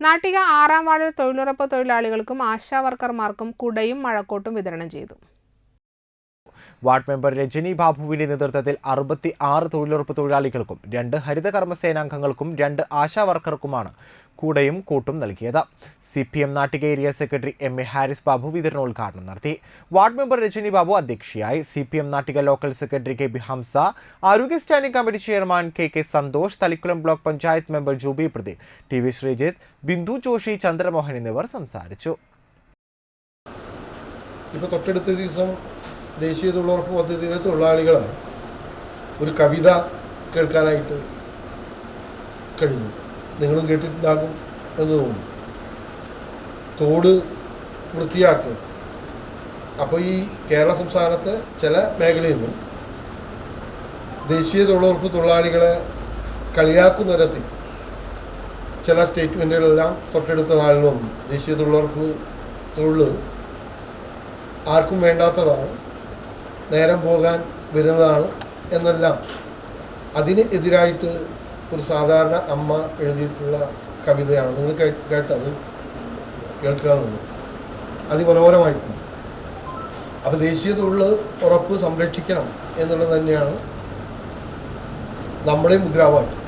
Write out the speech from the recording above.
നാട്ടിക ആറാം വാർഡിൽ തൊഴിലുറപ്പ് തൊഴിലാളികൾക്കും ആശാ വർക്കർമാർക്കും കുടയും മഴക്കോട്ടും വിതരണം ചെയ്തു. വാർഡ് മെമ്പർ രജനി ബാബുവിന്റെ നേതൃത്വത്തിൽ അറുപത്തി ആറ് തൊഴിലുറപ്പ് തൊഴിലാളികൾക്കും രണ്ട് ഹരിതകർമ്മസേനാംഗങ്ങൾക്കും രണ്ട് ആശാ വർക്കർക്കുമാണ് കൂടയും കൂട്ടും നൽകിയത്. C P M Nattika area secretary M A Haris Babu വിതരണോദ്ഘാടനം നടത്തി. വാർഡ് മെമ്പർ രജനി ബാബു അധ്യക്ഷയായി. C P M Nattika local secretary K B Hamsa ആരോഗ്യ standing committee chairman K K Santhosh Thalikkulam block panchayat member Jubi Pradeep T V Sreejith Bindu Joshi Chandramohan എന്നിവർ സംസാരിച്ചു. ഇപ്പോൾ തൊട്ടടുത്ത ദിവസം ദേശീയ തൊഴിലുറപ്പ് പദ്ധതിയിലെ തൊഴിലാളികൾ ഒരു കവിത കേൾക്കാനായിട്ട് കഴിഞ്ഞു നിങ്ങളും കേട്ടിട്ടുണ്ടാകും എന്ന് തോന്നുന്നു. തോട് വൃത്തിയാക്കും. അപ്പോൾ ഈ കേരള സംസ്ഥാനത്തെ ചില മേഖലയിൽ നിന്നും ദേശീയ തൊഴിലുറപ്പ് തൊഴിലാളികളെ കളിയാക്കുന്ന തരത്തിൽ ചില സ്റ്റേറ്റ്മെന്റുകളെല്ലാം തൊട്ടടുത്ത നാളിൽ ദേശീയ തൊഴിലുറപ്പ് തൊഴിൽ ആർക്കും വേണ്ടാത്തതാണ്. നേരം പോകാൻ വരുന്നതാണ് എന്നെല്ലാം അതിന് എതിരായിട്ട് ഒരു സാധാരണ അമ്മ എഴുതിയിട്ടുള്ള കവിതയാണ്. നിങ്ങൾ കേട്ടത്? കേൾക്കണമെന്ന് അതിമനോഹരമായിട്ടുണ്ട്. അപ്പോൾ ദേശീയ തൊഴിൽ ഉറപ്പ് സംരക്ഷിക്കണം എന്നുള്ളത് തന്നെയാണ് നമ്മുടെ മുദ്രാവാക്യം.